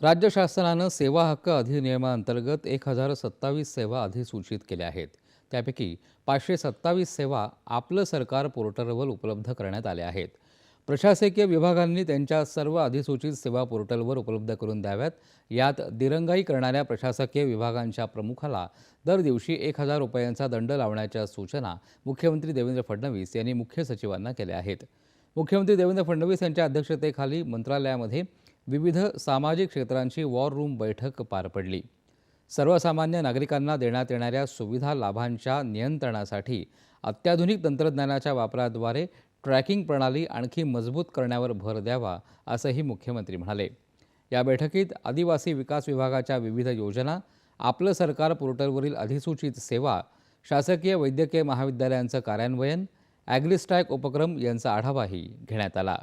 राज्य शासनानं सेवा हक्क अधिनियमाअंतर्गत एक हजार सत्तावीस सेवा अधिसूचित केल्या आहेत. त्यापैकी पाचशे सत्तावीस सेवा आपलं सरकार पोर्टलवर उपलब्ध करण्यात आल्या आहेत. प्रशासकीय विभागांनी त्यांच्या सर्व अधिसूचित सेवा पोर्टलवर उपलब्ध करून द्याव्यात. यात दिरंगाई करणाऱ्या प्रशासकीय विभागांच्या प्रमुखाला दर दिवशी एक हजार रुपयांचा दंड लावण्याच्या सूचना मुख्यमंत्री देवेंद्र फडणवीस यांनी मुख्य सचिवांना केल्या आहेत. मुख्यमंत्री देवेंद्र फडणवीस यांच्या अध्यक्षतेखाली मंत्रालयामध्ये विविध सामाजिक क्षेत्रांची वॉर रूम बैठक पार पडली. सर्वसामान्य नागरिकांना देण्यात येणाऱ्या सुविधा लाभांच्या नियंत्रणासाठी अत्याधुनिक तंत्रज्ञानाच्या वापराद्वारे ट्रॅकिंग प्रणाली आणखी मजबूत करण्यावर भर द्यावा असंही मुख्यमंत्री म्हणाले. या बैठकीत आदिवासी विकास विभागाच्या विविध योजना आपलं सरकार पोर्टलवरील अधिसूचित सेवा शासकीय वैद्यकीय महाविद्यालयांचं कार्यान्वयन ॲग्रिस्टॅक उपक्रम यांचा आढावाही घेण्यात आला.